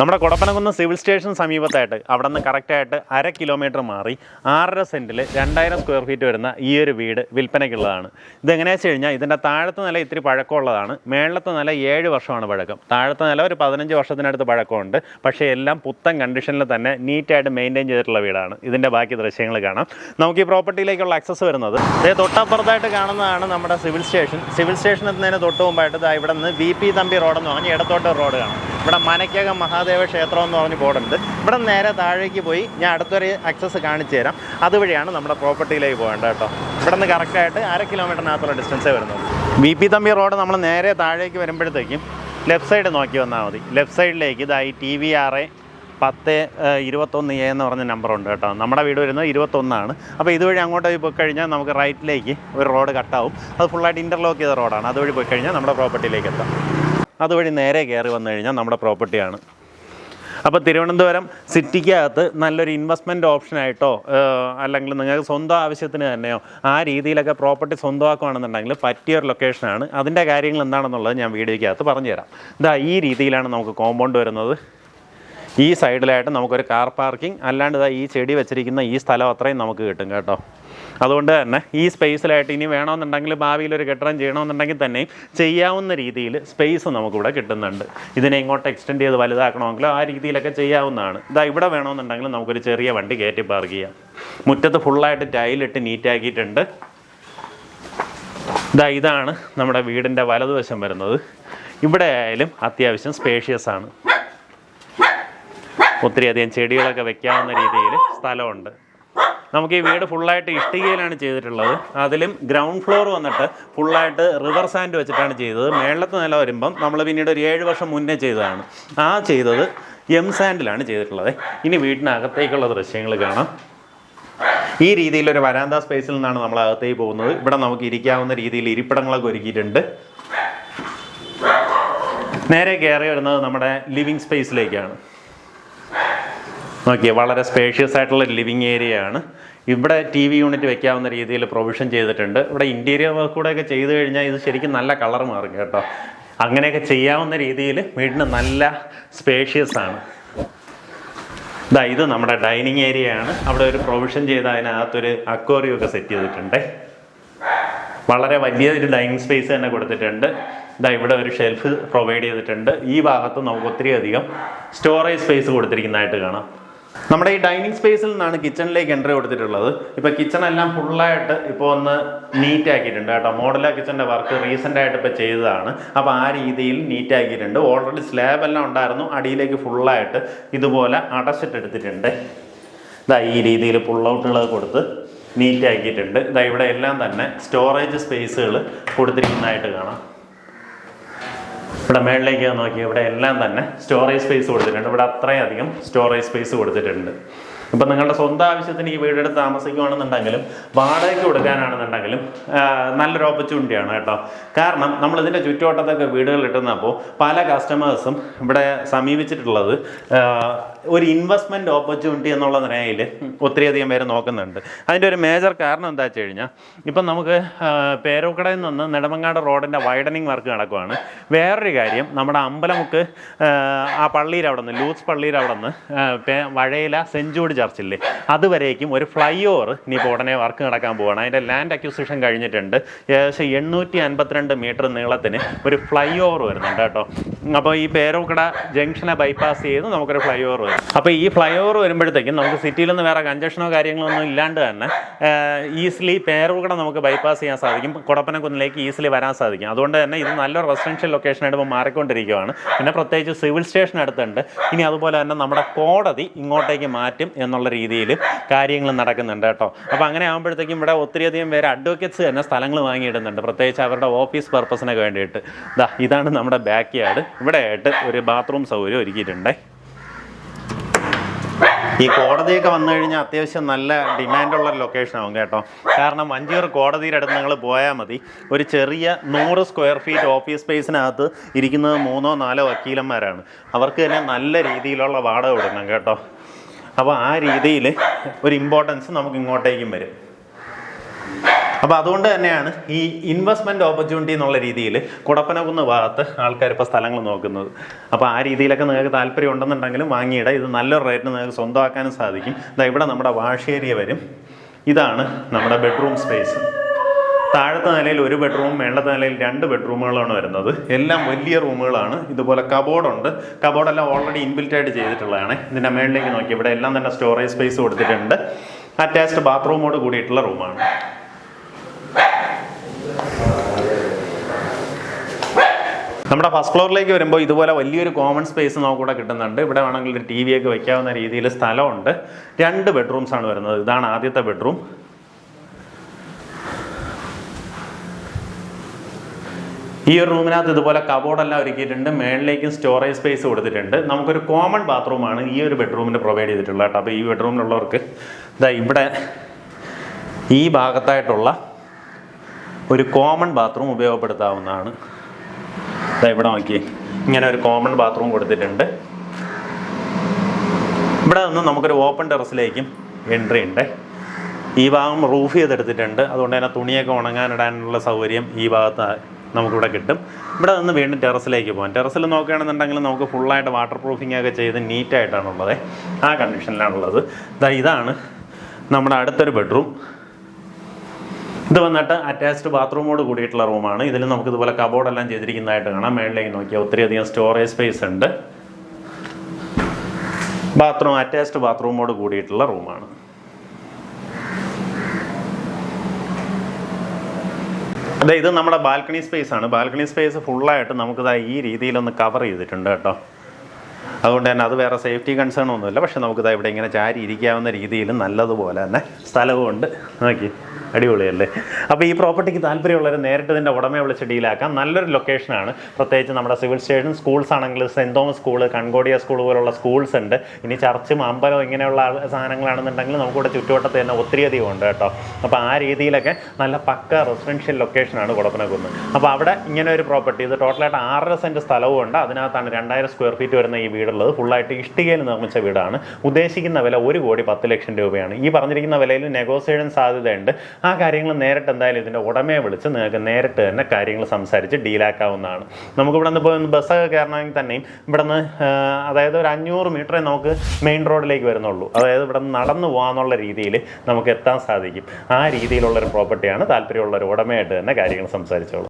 നമ്മുടെ കൊടപ്പനകുന്ന് civil station സമീപത്തായിട്ട് അവിടെ നിന്ന് കറക്റ്റായിട്ട് അര കിലോമീറ്റർ മാറി ആറര സെന്റിൽ രണ്ടായിരം സ്ക്വയർ ഫീറ്റ് വരുന്ന ഈ ഒരു വീട് വിൽപ്പനയ്ക്കുള്ളതാണ്. ഇതെങ്ങനെയാണെന്ന് വെച്ച് കഴിഞ്ഞാൽ ഇതിന്റെ താഴത്തെ നില ഇത്തിരി പഴക്കമുള്ളതാണ്. മേളത്തെ നില ഏഴ് വർഷമാണ് പഴക്കം. താഴത്തെ നില ഒരു പതിനഞ്ച് വർഷത്തിനടുത്ത് പഴക്കമുണ്ട്. പക്ഷേ എല്ലാം പുത്തൻ കണ്ടീഷനിൽ തന്നെ നീറ്റായിട്ട് മെയിന്റെയിൻ ചെയ്തിട്ടുള്ള വീടാണ്. ഇതിന്റെ ബാക്കി ദൃശ്യങ്ങൾ കാണാം. നമുക്ക് ഈ പ്രോപ്പർട്ടിയിലേക്കുള്ള ആക്സസ് വരുന്നത്. ഇതേ തൊട്ടപ്പുറത്തായിട്ട് കാണുന്നതാണ് നമ്മുടെ സിവിൽ സ്റ്റേഷൻ. സിവിൽ സ്റ്റേഷൻ എത്തുന്നതിന് തൊട്ട് മുമ്പായിട്ട് ഇവിടെ നിന്ന് വി പി തമ്പി റോഡെന്ന് പറഞ്ഞ് ഇടത്തോട്ട് റോഡ് കാണാം. ഇവിടെ മനയ്ക്കകം മഹാദേവ ക്ഷേത്രം എന്ന് പറഞ്ഞ് ബോർഡുണ്ട്. ഇവിടെ നേരെ താഴേക്ക് പോയി ഞാൻ അടുത്തൊരു ആക്സസ് കാണിച്ചു തരാം. അതുവഴിയാണ് നമ്മുടെ പ്രോപ്പർട്ടിയിലേക്ക് പോകേണ്ടത് കേട്ടോ. ഇവിടെ നിന്ന് കറക്റ്റായിട്ട് അര കിലോമീറ്ററിനകത്തുള്ള ഡിസ്റ്റൻസേ വരുന്നത് ബി പി തമ്പി റോഡ് നമ്മൾ നേരെ താഴേക്ക് വരുമ്പോഴത്തേക്കും ലെഫ്റ്റ് സൈഡ് നോക്കി വന്നാൽ മതി. ലെഫ്റ്റ് സൈഡിലേക്ക് ഇതായി ടി വി ആറ് പത്ത് ഇരുപത്തൊന്ന് എ എന്ന് പറഞ്ഞ നമ്പറുണ്ട് കേട്ടോ. നമ്മുടെ വീട് വരുന്നത് ഇരുപത്തൊന്നാണ്. അപ്പോൾ ഇതുവഴി അങ്ങോട്ട് പോയി കഴിഞ്ഞാൽ നമുക്ക് റൈറ്റിലേക്ക് ഒരു റോഡ് കട്ടാവും അത് ഫുള്ളായിട്ട് ഇന്റർലോക്ക് ചെയ്ത റോഡാണ് അതുവഴി പോയി കഴിഞ്ഞാൽ നമ്മുടെ പ്രോപ്പർട്ടിയിലേക്ക് എത്താം. അതുവഴി നേരെ കയറി വന്നു കഴിഞ്ഞാൽ നമ്മുടെ പ്രോപ്പർട്ടിയാണ് അപ്പോൾ തിരുവനന്തപുരം സിറ്റിക്കകത്ത് നല്ലൊരു ഇൻവെസ്റ്റ്മെന്റ് ഓപ്ഷനായിട്ടോ അല്ലെങ്കിൽ നിങ്ങൾക്ക് സ്വന്തം ആവശ്യത്തിന് തന്നെയോ ആ രീതിയിലൊക്കെ പ്രോപ്പർട്ടി സ്വന്തമാക്കുകയാണെന്നുണ്ടെങ്കിൽ പറ്റിയൊരു ലൊക്കേഷനാണ് അതിന്റെ കാര്യങ്ങൾ എന്താണെന്നുള്ളത് ഞാൻ വീഡിയോയ്ക്കകത്ത് പറഞ്ഞുതരാം. ഇതാ ഈ രീതിയിലാണ് നമുക്ക് കോമ്പൗണ്ട് വരുന്നത്. ഈ സൈഡിലായിട്ട് നമുക്കൊരു കാർ പാർക്കിംഗ് അല്ലാണ്ട് ഇതാ ഈ ചെടി വെച്ചിരിക്കുന്ന ഈ സ്ഥലം അത്രയും നമുക്ക് കിട്ടും കേട്ടോ. അതുകൊണ്ട് തന്നെ ഈ സ്പേസിലായിട്ട് ഇനി വേണമെന്നുണ്ടെങ്കിൽ ഭാവിയിൽ ഒരു കെട്ടിടം ചെയ്യണമെന്നുണ്ടെങ്കിൽ തന്നെ ചെയ്യാവുന്ന രീതിയിൽ സ്പേസ് നമുക്കിവിടെ കിട്ടുന്നുണ്ട്. ഇതിനെ ഇങ്ങോട്ട് എക്സ്റ്റെൻഡ് ചെയ്ത് വലുതാക്കണമെങ്കിലോ ആ രീതിയിലൊക്കെ ചെയ്യാവുന്നതാണ്. ഇതാ ഇവിടെ വേണമെന്നുണ്ടെങ്കിൽ നമുക്കൊരു ചെറിയ വണ്ടി കയറ്റി പാർക്ക് ചെയ്യാം. മുറ്റത്ത് ഫുള്ളായിട്ട് ടൈലിട്ട് നീറ്റാക്കിയിട്ടുണ്ട് ഇതാ ഇതാണ് നമ്മുടെ വീടിന്റെ വലതുവശം വരുന്നത്. ഇവിടെ ആയാലും അത്യാവശ്യം സ്പേഷ്യസ് ആണ്. ഒത്തിരി അധികം ചെടികളൊക്കെ വെക്കാവുന്ന രീതിയിൽ സ്ഥലമുണ്ട്. നമുക്ക് ഈ വീട് ഫുള്ളായിട്ട് ഇഷ്ടികയിലാണ് ചെയ്തിട്ടുള്ളത്. അതിലും ഗ്രൗണ്ട് ഫ്ലോർ വന്നിട്ട് ഫുള്ളായിട്ട് റിവർ സാൻഡ് വെച്ചിട്ടാണ് ചെയ്തത്. മേളത്തെ നില വരുമ്പം നമ്മൾ പിന്നീട് ഒരു ഏഴ് വർഷം മുന്നേ ചെയ്തതാണ്. ആ ചെയ്തത് എം സാൻഡിലാണ് ചെയ്തിട്ടുള്ളത്. ഇനി വീടിനകത്തേക്കുള്ള ദൃശ്യങ്ങൾ കാണാം. ഈ രീതിയിലൊരു വരാന്ത സ്പേസിൽ നിന്നാണ് നമ്മൾ അകത്തേക്ക് പോകുന്നത്. ഇവിടെ നമുക്ക് ഇരിക്കാവുന്ന രീതിയിൽ ഇരിപ്പിടങ്ങളൊക്കെ ഒരുക്കിയിട്ടുണ്ട്. നേരെ കയറി വരുന്നത് നമ്മുടെ ലിവിങ് സ്പേസിലേക്കാണ് നോക്കിയേ വളരെ സ്പേഷ്യസ് ആയിട്ടുള്ള ലിവിങ് ഏരിയ ആണ്. ഇവിടെ ടി വി യൂണിറ്റ് വെക്കാവുന്ന രീതിയിൽ പ്രൊവിഷൻ ചെയ്തിട്ടുണ്ട്. ഇവിടെ ഇന്റീരിയർ വർക്ക് കൂടെ ഒക്കെ ചെയ്ത് കഴിഞ്ഞാൽ ഇത് ശരിക്കും നല്ല കളർ മാറും കേട്ടോ. അങ്ങനെയൊക്കെ ചെയ്യാവുന്ന രീതിയിൽ വീടിന് നല്ല സ്പേഷ്യസ് ആണ്. ഇതാ ഇത് നമ്മുടെ ഡൈനിങ് ഏരിയ ആണ്. അവിടെ ഒരു പ്രൊവിഷൻ ചെയ്ത് അതിനകത്തൊരു അക്വോറിയം ഒക്കെ സെറ്റ് ചെയ്തിട്ടുണ്ട്. വളരെ വലിയൊരു ഡൈനിങ് സ്പേസ് തന്നെ കൊടുത്തിട്ടുണ്ട്. ഇതാ ഇവിടെ ഒരു ഷെൽഫ് പ്രൊവൈഡ് ചെയ്തിട്ടുണ്ട്. ഈ ഭാഗത്ത് നമുക്ക് ഒത്തിരി അധികം സ്റ്റോറേജ് സ്പേസ് കൊടുത്തിരിക്കുന്നതായിട്ട് കാണാം. നമ്മുടെ ഈ ഡൈനിങ് സ്പേസിൽ നിന്നാണ് കിച്ചണിലേക്ക് എൻട്രി കൊടുത്തിട്ടുള്ളത്. ഇപ്പോൾ കിച്ചൺ എല്ലാം ഫുള്ളായിട്ട് ഇപ്പോൾ ഒന്ന് നീറ്റ് ആക്കിയിട്ടുണ്ട് കേട്ടോ. മോഡലാ കിച്ചന്റെ വർക്ക് റീസെന്റ് ആയിട്ട് ഇപ്പോൾ ചെയ്തതാണ്. അപ്പോൾ ആ രീതിയിൽ നീറ്റ് ആക്കിയിട്ടുണ്ട്. ഓൾറെഡി സ്ലാബ് എല്ലാം ഉണ്ടായിരുന്നു. അടിയിലേക്ക് ഫുള്ളായിട്ട് ഇതുപോലെ അടച്ചിട്ടെടുത്തിട്ടുണ്ട് ഇതാ ഈ രീതിയിൽ ഔട്ടുകൾ കൊടുത്ത് നീറ്റ് ആക്കിയിട്ടുണ്ട്. ഇതാ ഇവിടെ എല്ലാം തന്നെ സ്റ്റോറേജ് സ്പേസുകൾ കൊടുത്തിരിക്കുന്നതായിട്ട് കാണാം. ഇവിടെ മേളിലേക്ക് നോക്കി ഇവിടെ എല്ലാം തന്നെ സ്റ്റോറേജ് സ്പേസ് കൊടുത്തിട്ടുണ്ട്. ഇവിടെ അത്രയും അധികം സ്റ്റോറേജ് സ്പേസ് കൊടുത്തിട്ടുണ്ട്. ഇപ്പം നിങ്ങളുടെ സ്വന്തം ആവശ്യത്തിന് ഈ വീടെടുത്ത് താമസിക്കുകയാണെന്നുണ്ടെങ്കിലും വാടകയ്ക്ക് കൊടുക്കാനാണെന്നുണ്ടെങ്കിലും നല്ലൊരു ഓപ്പർച്യൂണിറ്റിയാണ് കേട്ടോ. കാരണം നമ്മൾ ഇതിന്റെ ചുറ്റുവട്ടത്തൊക്കെ വീടുകൾ കിട്ടുന്നപ്പോൾ പല കസ്റ്റമേഴ്സും ഇവിടെ സമീപിച്ചിട്ടുള്ളത് ഒരു ഇൻവെസ്റ്റ്മെന്റ് ഓപ്പർച്യൂണിറ്റി എന്നുള്ള നിലയിൽ ഒത്തിരിയധികം പേര് നോക്കുന്നുണ്ട്. അതിന്റെ ഒരു മേജർ കാരണം എന്താ വെച്ച് കഴിഞ്ഞാൽ ഇപ്പം നമുക്ക് പേരോക്കടയിൽ നിന്ന് നെടുമങ്ങാട് റോഡിന്റെ വൈഡനിങ് വർക്ക് നടക്കുവാണ്. വേറൊരു കാര്യം നമ്മുടെ അമ്പലമുക്ക് ആ, പള്ളിയിൽ അവിടെ നിന്ന് ലൂസ് പള്ളിയിൽ അവിടെ നിന്ന് വഴയില ജൂഡ് ചർച്ചില്ലേ അതുവരേക്കും ഒരു ഫ്ലൈ ഓവർ ഇനിയിപ്പോൾ ഉടനെ വർക്ക് നടക്കാൻ പോവുകയാണ് അതിന്റെ ലാൻഡ് അക്യൂസിഷൻ കഴിഞ്ഞിട്ടുണ്ട്. ഏകദേശം എണ്ണൂറ്റി അൻപത്തിരണ്ട് മീറ്റർ നീളത്തിന് ഒരു ഫ്ലൈ ഓവർ വരുന്നുണ്ട് കേട്ടോ. അപ്പോൾ ഈ പേരോക്കട ജംഗ്ഷനെ ബൈപ്പാസ് ചെയ്ത് നമുക്കൊരു ഫ്ലൈ ഓവർ അപ്പോൾ ഈ ഫ്ലൈ ഓവർ വരുമ്പോഴത്തേക്കും നമുക്ക് സിറ്റിയിൽ നിന്ന് വേറെ കഞ്ചക്ഷനോ കാര്യങ്ങളോ ഒന്നും ഇല്ലാണ്ട് തന്നെ ഈസിലി പേരൂടെ നമുക്ക് ബൈപ്പാസ് ചെയ്യാൻ സാധിക്കും. കുടപ്പനക്കുന്നിലേക്ക് ഈസിലി വരാൻ സാധിക്കും. അതുകൊണ്ട് തന്നെ ഇത് നല്ലൊരു റെസിഡൻഷ്യൽ ലൊക്കേഷനായിട്ട് ഇപ്പോൾ മാറിക്കൊണ്ടിരിക്കുകയാണ് പിന്നെ പ്രത്യേകിച്ച് സിവിൽ സ്റ്റേഷൻ അടുത്തുണ്ട്. ഇനി അതുപോലെ തന്നെ നമ്മുടെ കോടതി ഇങ്ങോട്ടേക്ക് മാറ്റും എന്നുള്ള രീതിയിൽ കാര്യങ്ങൾ നടക്കുന്നുണ്ട് കേട്ടോ. അപ്പോൾ അങ്ങനെ ആകുമ്പോഴത്തേക്കും ഇവിടെ ഒത്തിരിയധികം പേര് അഡ്വക്കേറ്റ്സ് തന്നെ സ്ഥലങ്ങൾ വാങ്ങിയിടുന്നുണ്ട്. പ്രത്യേകിച്ച് അവരുടെ ഓഫീസ് പർപ്പസിനൊക്കെ വേണ്ടിയിട്ട്. ദാ ഇതാണ് നമ്മുടെ ബാക്ക് യാർഡ് ഇവിടെ ആയിട്ട് ഒരു ബാത്റൂം സൗകര്യം ഒരുക്കിയിട്ടുണ്ട്. ഈ കോടതിയൊക്കെ വന്നു കഴിഞ്ഞാൽ അത്യാവശ്യം നല്ല ഡിമാൻഡുള്ള ലൊക്കേഷനാവും കേട്ടോ. കാരണം അഞ്ചൂർ കോടതിയുടെ അടുത്ത് നിങ്ങൾ പോയാൽ മതി. ഒരു ചെറിയ നൂറ് സ്ക്വയർ ഫീറ്റ് ഓഫീസ് സ്പേസിനകത്ത് ഇരിക്കുന്നത് മൂന്നോ നാലോ വക്കീലന്മാരാണ്. അവർക്ക് തന്നെ നല്ല രീതിയിലുള്ള വാടക കൊടുക്കണം കേട്ടോ. അപ്പോൾ ആ രീതിയിൽ ഒരു ഇമ്പോർട്ടൻസ് നമുക്ക് ഇങ്ങോട്ടേക്കും വരും. അപ്പോൾ അതുകൊണ്ട് തന്നെയാണ് ഈ ഇൻവെസ്റ്റ്മെന്റ് ഓപ്പർച്യൂണിറ്റി എന്നുള്ള രീതിയിൽ കുടപ്പനകുന്ന ഭാഗത്ത് ആൾക്കാർ ഇപ്പോൾ സ്ഥലങ്ങൾ നോക്കുന്നത്. അപ്പോൾ ആ രീതിയിലൊക്കെ നിങ്ങൾക്ക് താല്പര്യം ഉണ്ടെന്നുണ്ടെങ്കിലും വാങ്ങിയിട. ഇത് നല്ലൊരു റേറ്റിന് നിങ്ങൾക്ക് സ്വന്തമാക്കാനും സാധിക്കും. ഇതാ ഇവിടെ നമ്മുടെ വാഷ് ഏരിയ വരും. ഇതാണ് നമ്മുടെ ബെഡ്റൂം സ്പേസ് താഴത്തെ നിലയിൽ ഒരു ബെഡ്റൂം മേളത്തെ നിലയിൽ രണ്ട് ബെഡ്റൂമുകളാണ് വരുന്നത്. എല്ലാം വലിയ റൂമുകളാണ്. ഇതുപോലെ കബോർഡുണ്ട് കബോർഡെല്ലാം ഓൾറെഡി ഇൻബിൽറ്റായിട്ട് ചെയ്തിട്ടുള്ളതാണ്. ഇതിന്റെ മേളിലേക്ക് നോക്കി. ഇവിടെ എല്ലാം തന്നെ സ്റ്റോറേജ് സ്പേസ് കൊടുത്തിട്ടുണ്ട്. അറ്റാച്ച്ഡ് ബാത്റൂമോട് കൂടിയിട്ടുള്ള റൂമാണ്. നമ്മുടെ ഫസ്റ്റ് ഫ്ലോറിലേക്ക് വരുമ്പോൾ ഇതുപോലെ വലിയൊരു കോമൺ സ്പേസ് നമുക്കിവിടെ കിട്ടുന്നുണ്ട്. ഇവിടെ വേണമെങ്കിൽ ഒരു ടി വി ഒക്കെ വെക്കാവുന്ന രീതിയിൽ സ്ഥലമുണ്ട്. രണ്ട് ബെഡ്റൂംസ് ആണ് വരുന്നത്. ഇതാണ് ആദ്യത്തെ ബെഡ്റൂം ഈ ഒരു റൂമിനകത്ത് ഇതുപോലെ കബോർഡെല്ലാം ഒരുക്കിയിട്ടുണ്ട്. മേളിലേക്കും സ്റ്റോറേജ് സ്പേസ് കൊടുത്തിട്ടുണ്ട്. നമുക്കൊരു കോമൺ ബാത്റൂമാണ് ഈ ഒരു ബെഡ്റൂമിന് പ്രൊവൈഡ് ചെയ്തിട്ടുള്ളത് കേട്ടോ. അപ്പോൾ ഈ ബെഡ്റൂമിലുള്ളവർക്ക് ഇതാ ഇവിടെ ഈ ഭാഗത്തായിട്ടുള്ള ഒരു കോമൺ ബാത്റൂം ഉപയോഗപ്പെടുത്താവുന്നതാണ്. ഇതാ ഇവിടെ നോക്കി ഇങ്ങനെ ഒരു കോമൺ ബാത്റൂം കൊടുത്തിട്ടുണ്ട്. ഇവിടെ നിന്ന് നമുക്കൊരു ഓപ്പൺ ടെറസിലേക്കും എൻട്രി ഉണ്ട്. ഈ ഭാഗം റൂഫ് ചെയ്തെടുത്തിട്ടുണ്ട്. അതുകൊണ്ട് തന്നെ തുണിയൊക്കെ ഉണങ്ങാനിടാനുള്ള സൗകര്യം ഈ ഭാഗത്ത് നമുക്കിവിടെ കിട്ടും. ഇവിടെ നിന്ന് വീണ്ടും ടെറസിലേക്ക് പോകാം. ടെറസിൽ നോക്കുകയാണെന്നുണ്ടെങ്കിൽ നമുക്ക് ഫുള്ളായിട്ട് വാട്ടർ പ്രൂഫിംഗ് ഒക്കെ ചെയ്ത് നീറ്റായിട്ടാണുള്ളത് ആ കണ്ടീഷനിലാണുള്ളത് ഇതാ ഇതാണ് നമ്മുടെ അടുത്തൊരു ബെഡ്റൂം ഇത് വന്നിട്ട് അറ്റാച്ച്ഡ് ബാത്റൂമോട് കൂടിയിട്ടുള്ള റൂമാണ് ഇതിൽ നമുക്ക് ഇതുപോലെ കബോർഡെല്ലാം ചെയ്തിരിക്കുന്നതായിട്ട് കാണാം. മേളിലേക്ക് നോക്കിയാൽ ഒത്തിരി അധികം സ്റ്റോറേജ് സ്പേസ് ഉണ്ട്. ബാത്റൂം അറ്റാച്ച്ഡ് ബാത്റൂമോട് കൂടിയിട്ടുള്ള റൂമാണ് അതെ ഇത് നമ്മുടെ ബാൽക്കണി സ്പേസ് ആണ്. ബാൽക്കണി സ്പേസ് ഫുള്ളായിട്ട് നമുക്കിതാ ഈ രീതിയിലൊന്ന് കവർ ചെയ്തിട്ടുണ്ട് കേട്ടോ. അതുകൊണ്ട് തന്നെ അത് വേറെ സേഫ്റ്റി കൺസേൺ ഒന്നുമില്ല. പക്ഷെ നമുക്കിതാ ഇവിടെ ഇങ്ങനെ ചാരി ഇരിക്കാവുന്ന രീതിയിൽ നല്ലതുപോലെ തന്നെ സ്ഥലവും ഉണ്ട് നോക്കി അടിപൊളിയല്ലേ? അപ്പോൾ ഈ പ്രോപ്പർട്ടിക്ക് താല്പര്യമുള്ളവർ നേരിട്ട് ഇതിന്റെ ഉടമയെ വിളിച്ച് ഡീലാക്കാം നല്ലൊരു ലൊക്കേഷനാണ് പ്രത്യേകിച്ച് നമ്മുടെ സിവിൽ സ്റ്റേഷൻ സ്കൂൾസ് ആണെങ്കിൽ saint Thomas school Concordia school പോലുള്ള സ്കൂൾസ് ഉണ്ട്. ഇനി ചർച്ചും അമ്പലം ഇങ്ങനെയുള്ള സാധനങ്ങളാണെന്നുണ്ടെങ്കിൽ നമുക്കിവിടെ ചുറ്റുവട്ടത്ത് തന്നെ ഒത്തിരി അധികം ഉണ്ട് കേട്ടോ. അപ്പോൾ ആ രീതിയിലൊക്കെ നല്ല പക്ക റെസിഡൻഷ്യൽ ലൊക്കേഷനാണ് കുടപ്പനക്കുന്ന്. അപ്പോൾ അവിടെ ഇങ്ങനെ ഒരു പ്രോപ്പർട്ടി ഇത് ടോട്ടലായിട്ട് ആറര സെന്റ് സ്ഥലവും ഉണ്ട് അതിനകത്താണ് രണ്ടായിരം സ്ക്വയർ ഫീറ്റ് വരുന്ന ഈ വീടുള്ളത് ഫുള്ളായിട്ട് ഇഷ്ടികയിൽ നിർമ്മിച്ച വീടാണ്. ഉദ്ദേശിക്കുന്ന വില ഒരു കോടി പത്ത് ലക്ഷം രൂപയാണ്. ഈ പറഞ്ഞിരിക്കുന്ന വിലയിൽ നെഗോസിയേഷൻ സാധ്യതയുണ്ട്. ആ കാര്യങ്ങൾ നേരിട്ട് എന്തായാലും ഇതിന്റെ ഉടമയെ വിളിച്ച് നിങ്ങൾക്ക് നേരിട്ട് തന്നെ കാര്യങ്ങൾ സംസാരിച്ച് ഡീലാക്കാവുന്നതാണ് നമുക്ക് ഇവിടെ നിന്ന് ഇപ്പോൾ ബസ്സൊക്കെ കയറണമെങ്കിൽ തന്നെയും ഇവിടെ നിന്ന് അതായത് ഒരു അഞ്ഞൂറ് മീറ്ററേ നമുക്ക് മെയിൻ റോഡിലേക്ക് വരുന്നുള്ളൂ. അതായത് ഇവിടെ നിന്ന് നടന്നു പോകാന്നുള്ള രീതിയിൽ നമുക്ക് എത്താൻ സാധിക്കും. ആ രീതിയിലുള്ളൊരു പ്രോപ്പർട്ടിയാണ് താല്പര്യമുള്ളൊരു ഉടമയായിട്ട് തന്നെ കാര്യങ്ങൾ സംസാരിച്ചോളൂ.